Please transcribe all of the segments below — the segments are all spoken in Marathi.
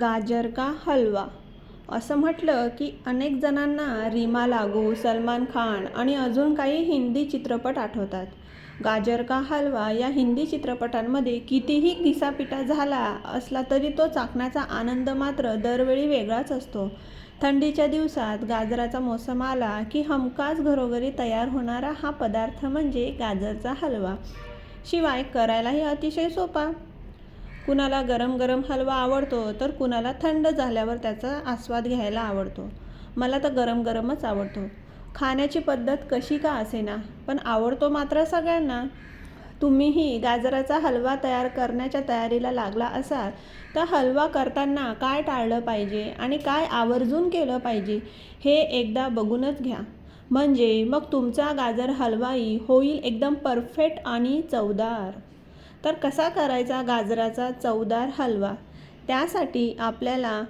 गाजर का हलवा? असं म्हटलं की अनेक जणांना रीमा लागू सलमान खान आणि अजून काही हिंदी चित्रपट आठवतात. गाजर का हलवा या हिंदी चित्रपटांमध्ये कितीही घिसापिटा झाला असला तरी तो चाकण्याचा आनंद मात्र दरवेळी वेगळाच असतो. थंडीच्या दिवसात गाजराचा मोसम आला की हमखास घरोघरी तयार होणारा हा पदार्थ म्हणजे गाजरचा हलवा. शिवाय करायलाही अतिशय सोपा. कुणाला गरम गरम हलवा आवडतो तर कुणाला थंड झाल्यावर त्याचा आस्वाद घ्यायला आवडतो. मला तर गरम गरमच आवडतो. खाण्याची पद्धत कशी का असेना पण आवडतो मात्र सगळ्यांना. तुम्हीही गाजराचा हलवा तयार करण्याच्या तयारीला लागला असाल तर हलवा करताना काय टाळलं पाहिजे आणि काय आवर्जून केलं पाहिजे हे एकदा बघूनच घ्या. म्हणजे मग तुमचा गाजर हलवाही होईल एकदम परफेक्ट आणि चवदार. तर कसा करायचा गाजराचा चवदार हलवा? त्यासाठी आपल्याला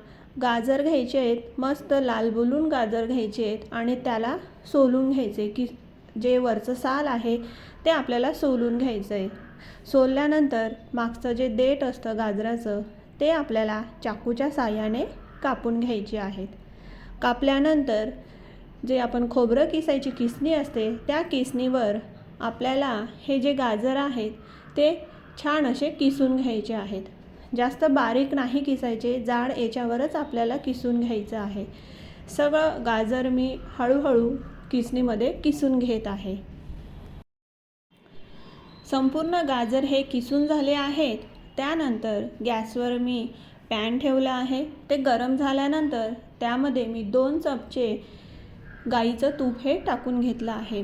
गाजर घ्यायचे आहेत मस्त लालबुलून गाजर घ्यायचे आहेत आणि त्याला सोलून घ्यायचे की जे वरचं साल आहे ते आपल्याला सोलून घ्यायचं आहे. सोलल्यानंतर मागचं जे देठ असतं गाजराचं ते आपल्याला चाकूच्या साह्याने कापून घ्यायचे आहेत. कापल्यानंतर जे आपण खोबरं किसायची किसणी असते त्या किसणीवर आपल्याला हे जे गाजर आहेत ते छान असे किसून घ्यायचे आहेत. जास्त बारीक नाही किसायचे जाड याच्यावरच आपल्याला किसून घ्यायचं आहे. सगळं गाजर मी हळूहळू किसणीमध्ये किसून घेत आहे. संपूर्ण गाजर हे किसून झाले आहेत. त्यानंतर गॅसवर मी पॅन ठेवला आहे. ते गरम झाल्यानंतर त्यामध्ये मी दोन चमचे गाईचं तूप हे टाकून घेतलं आहे.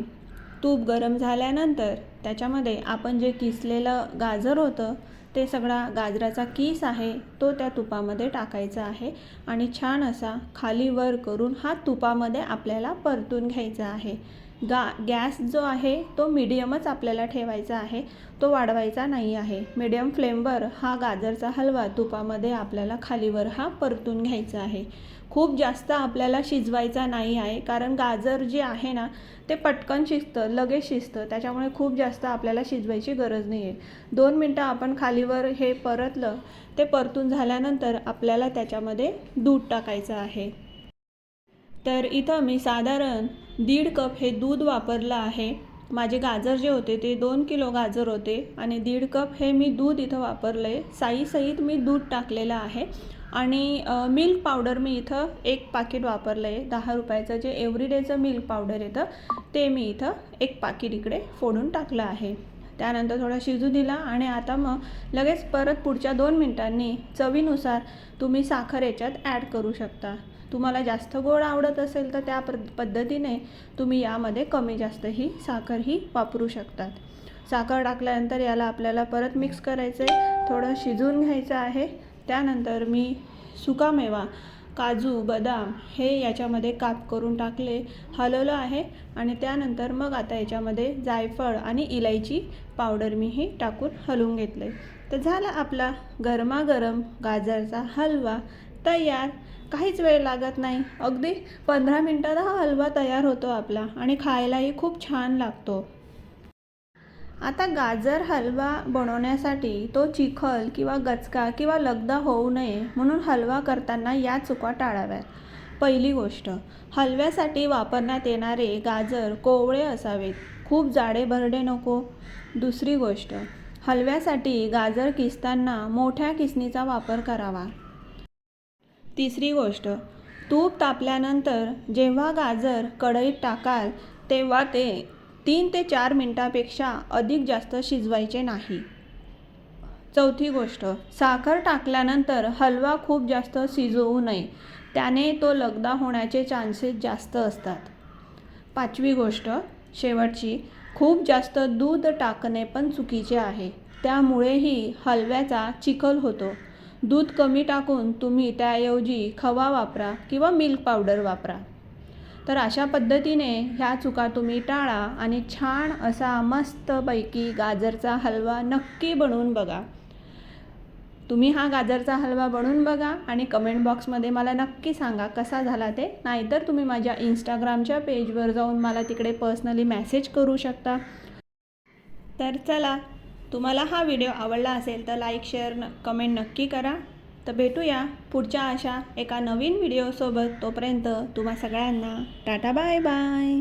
तूप गरम झाल्यानंतर त्याच्यामध्ये आपण जे किसलेलं गाजर होतं ते सगळा गाजराचा किस आहे तो त्या तुपामध्ये टाकायचा आहे आणि छान असा खाली वर करून हा तुपामध्ये आपल्याला परतून घ्यायचा आहे. गा गॅस जो आहे तो मिडियमच आपल्याला ठेवायचा आहे. तो वाढवायचा नाही आहे. मिडियम फ्लेमवर हा गाजरचा हलवा तुपामध्ये आपल्याला खालीवर हा परतून घ्यायचा आहे. खूप जास्त आपल्याला शिजवायचा नाही आहे कारण गाजर जे आहे ना ते पटकन शिजतं लगेच शिजतं. त्याच्यामुळे खूप जास्त आपल्याला शिजवायची गरज नाही आहे दोन मिनटं आपण खालीवर हे परतलं ते परतून झाल्यानंतर आपल्याला त्याच्यामध्ये दूध टाकायचं आहे. तर इथं मी साधारण दीड कप हे दूध वापरलं आहे. माझे गाजर जे होते ते दोन किलो गाजर होते आणि दीड कप हे मी दूध इथं वापरलं आहे साईसहित मी दूध टाकलेलं आहे आणि मिल्क पावडर मी इथं एक पाकिट वापरलं आहे दहा रुपयाचं जे एव्हरीडेचं मिल्क पावडर येतं ते मी इथं एक पाकिट इकडे फोडून टाकलं आहे. त्यानंतर थोडा शिजू दिला आणि आता मग लगेच परत पुढच्या दोन मिनटांनी चवीनुसार तुम्ही साखर याच्यात ॲड करू शकता. तुम्हाला जास्त गोड आवडत असेल तर त्या पद्धतीने तुम्ही यामध्ये कमी जास्त ही साखर ही वापरू शकतात. साखर टाकल्यानंतर याला आपल्याला परत मिक्स करायचं आहे थोडं शिजवून घ्यायचं आहे. त्यानंतर मी सुकामेवा काजू बदाम हे याच्यामध्ये काप करून टाकले हलवलं आहे. आणि त्यानंतर मग आता याच्यामध्ये जायफळ आणि इलायची पावडर मी ही टाकून हलवून घेतलं आहे तर झाला आपला गरमागरम गाजरचा हलवा तयार. काहीच वेळ लागत नाही. अगदी पंधरा मिनटात हा हलवा तयार होतो आपला आणि खायलाही खूप छान लागतो. आता गाजर हलवा बनवण्यासाठी तो चिखल किंवा गचका किंवा लगदा होऊ नये म्हणून हलवा करताना या चुका टाळाव्यात. पहिली गोष्ट हलव्यासाठी वापरण्यात येणारे गाजर कोवळे असावेत. खूप जाडे भरडे नको. दुसरी गोष्ट हलव्यासाठी गाजर किसताना मोठ्या किसणीचा वापर करावा. तिसरी गोष्ट तूप तापल्यानंतर जेव्हा गाजर कढईत टाकाल तेव्हा ते तीन ते चार मिनटापेक्षा अधिक जास्त शिजवायचे नाही. चौथी गोष्ट साखर टाकल्यानंतर हलवा खूप जास्त शिजवू नये. त्याने तो लगदा होण्याचे चान्सेस जास्त असतात. पाचवी गोष्ट शेवटची खूप जास्त दूध टाकणे पण चुकीचे आहे. त्यामुळेही हलव्याचा चिखल होतो. दूध कमी टाकून तुम्ही त्याऐवजी खवा वापरा किंवा मिल्क पावडर वापरा. तर अशा पद्धतीने ह्या चुका तुम्ही टाळा आणि छान असा मस्तपैकी गाजरचा हलवा नक्की बनवून बघा. तुम्ही हा गाजरचा हलवा बनवून बघा आणि कमेंट बॉक्समध्ये मला नक्की सांगा कसा झाला ते. नाहीतर तुम्ही माझ्या इंस्टाग्रामच्या पेजवर जाऊन मला तिकडे पर्सनली मॅसेज करू शकता. तर चला तुम्हाला हा व्हिडिओ आवडला असेल तर लाईक शेअर न कमेंट नक्की करा. तर भेटूया पुढच्या अशा एका नवीन व्हिडिओसोबत. तोपर्यंत तुम्हा सगळ्यांना टाटा बाय बाय.